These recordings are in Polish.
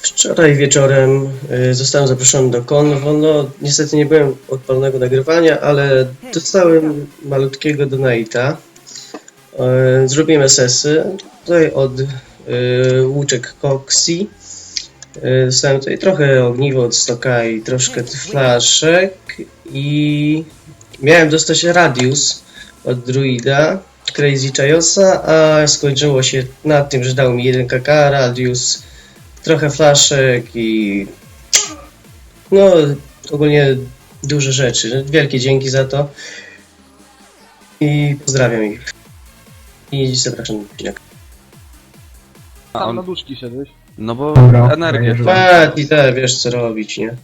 Wczoraj wieczorem y, zostałem zaproszony do konwo. No, niestety nie byłem odpalonego nagrywania, ale dostałem malutkiego donate'a. Y, Zrobiłem SS-y. Tutaj od y, Łuczek Coxi. Y, Dostałem tutaj trochę ogniwo od stoka i troszkę flaszek. I miałem dostać Radius od Druida. Crazy Chaosa, a skończyło się na tym, że dał mi 1 kk, Radius, trochę flaszek i no ogólnie duże rzeczy. Wielkie dzięki za to i pozdrawiam ich. I zapraszam na odcinek. A Tam on, na duszki szedłeś. no bo Dobra, energię. Pat i te, wiesz co robić, nie?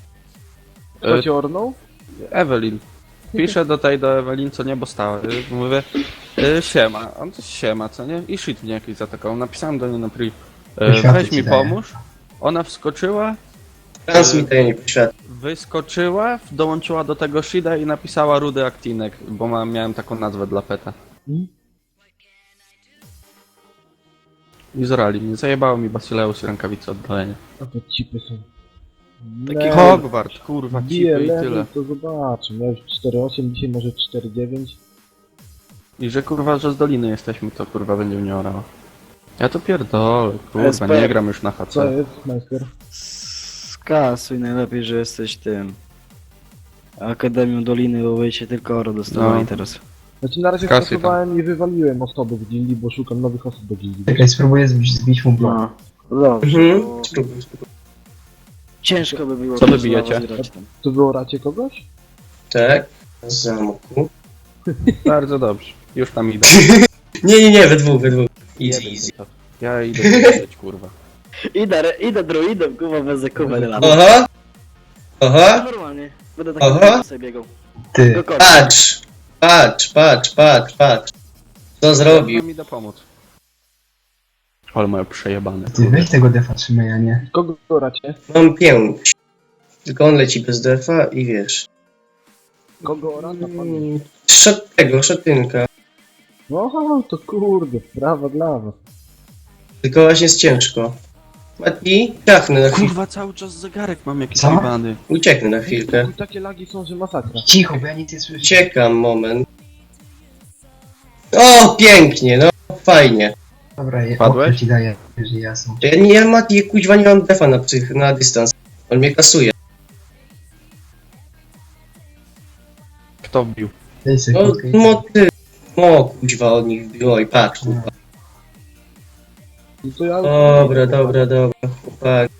Kto E, cię ornął? Ewelin. Piszę do tej do Ewelin, co nie, bo stała. Y, Mówię, y, siema. On coś siema, co nie? I shit mnie jakiś zaatakował. Napisałem do niej na pri. Światło Weź ci mi daje. pomóż. Ona wskoczyła, Trans mi to nie poświat. wyskoczyła, dołączyła do tego shida i napisała rudy aktinek, bo ma, miałem taką nazwę dla peta. Mhm. I zorali mnie. Zajebało mi Basileus i rękawice oddalenia. A to cipy są. Taki Nie, Hogwart, kurwa, Bije cipy i tyle. to zobaczę. Ja już 4.8, dzisiaj może 4.9. I że kurwa, że z doliny jesteśmy, to kurwa będzie mnie orało. Ja to pierdolę, kurwa, SP. nie gram już na HC. Co jest, majster? Skasuj najlepiej, że jesteś tym. Akademią Doliny, bo będziecie tylko oro dostawali No. teraz. Znaczy na razie Kasy i wywaliłem osoby w gildii, bo szukam nowych osób do gildii. Czekaj, spróbuję zbić, zbić mu blok. No. Dobrze. Mhm. bo Spróbuj, spróbuj. Ciężko by było Co zgrać tam. To wyoracie kogoś? Tak, z zamku. Bardzo dobrze, już tam idę. Nie, nie, nie, we dwóch, we dwóch. Easy, Jeden easy. Ja idę powiedzieć, kurwa. Idę, idę druidem, kuba bez zakuwa na lawa. Aha! Aha! Normalnie. Będę Aha. tak sobie biegał. Ty. Patrz! Patrz, patrz, patrz, patrz. Co zrobił? mi da pomóc. Ale mają przejebane. ty weź tego defa trzymaj, a nie. Kogo wyoracie? Mam pięć. Tylko on leci bez defa i wiesz. Kogo ora? To pan. Mm, Szat tego, szatynka. No to kurde, brawa dla was. Tylko właśnie jest ciężko. Mati, ciachnę na chwilkę. Kurwa, cały czas zegarek mam jakiś Co? jebany. Ucieknę na chwilkę. Takie lagi są, że masakra. Cicho, bo ja nic nie słyszę. Uciekam, moment. O, pięknie, no fajnie. Dobra, je, Padłeś? ci daję, że ja są. Ja nie, ja Mati, kuźwa nie mam defa na, psych, na dystans. On mnie kasuje. Kto wbił? Daj No, i- no ty. No, kuźwa od nich było i patrz, kurwa. No to ja... Dobra, dobra, dobra, chłopak.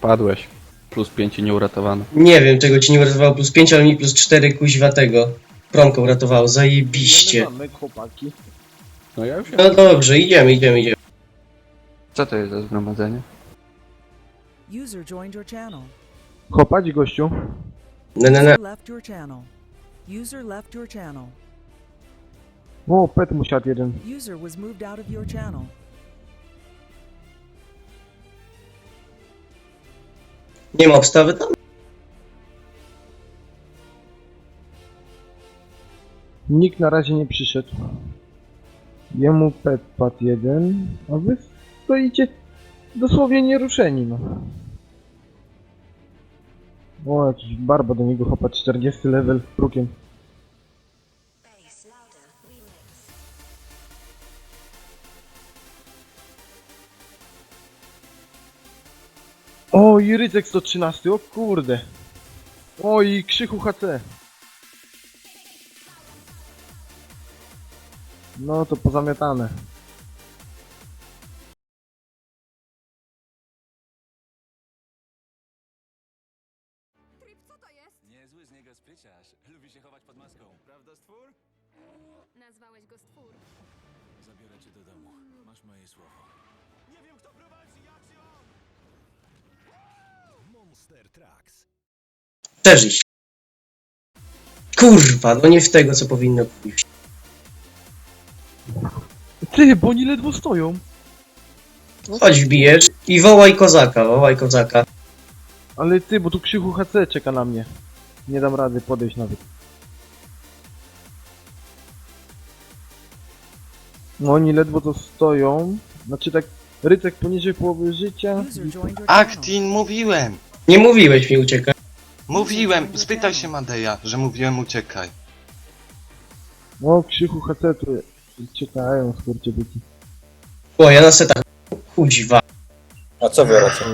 Padłeś. Plus 5 nieuratowany. Nie wiem, czego ci nie uratowało plus 5, ale mi plus 4 kuźwa tego. Promką uratowało, zajebiście. Mamy chłopaki. No ja już No dobrze, idziemy, idziemy, idziemy. Co to jest za zgromadzenie? User joined your channel. Chłopać gościu. Ne, ne, ne. User left your channel. User left your channel. O, pet mu siadł jeden. User was moved out of your channel. Nie ma obstawy tam? Nikt na razie nie przyszedł. Jemu pet padł jeden, a wy stoicie dosłownie nieruszeni, no. O, jakiś barba do niego chopa 40 level krukiem. O, i Rycek 113, o kurde. O, i Krzychu HC. No to pozamiatane. Niezły z niego spryciarz. Lubi się chować pod maską. Prawda, stwór? Nazwałeś go stwór. Zabiorę cię do domu. Masz moje słowo. Nie wiem, kto prowadzi akcję! Monster Trucks. Przeżyć. Kurwa, no nie w tego, co powinno pójść. Ty, bo oni ledwo stoją. Chodź wbijesz i wołaj kozaka, wołaj kozaka. Ale ty, bo tu Krzychu HC czeka na mnie. Nie dam rady podejść nawet. No oni ledwo to stoją. Znaczy tak Rycek poniżej połowy życia. User joined your channel. Aktin, mówiłem! Nie mówiłeś mi uciekać. Mówiłem! Spytaj się Madeja, że mówiłem uciekaj. No, krzychu hacetu. Czekają, skurcie byki. O, ja na setach. Kuźwa. A co wy robicie?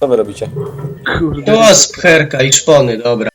Co wy robicie? Kurde. O, spcherka i szpony, dobra.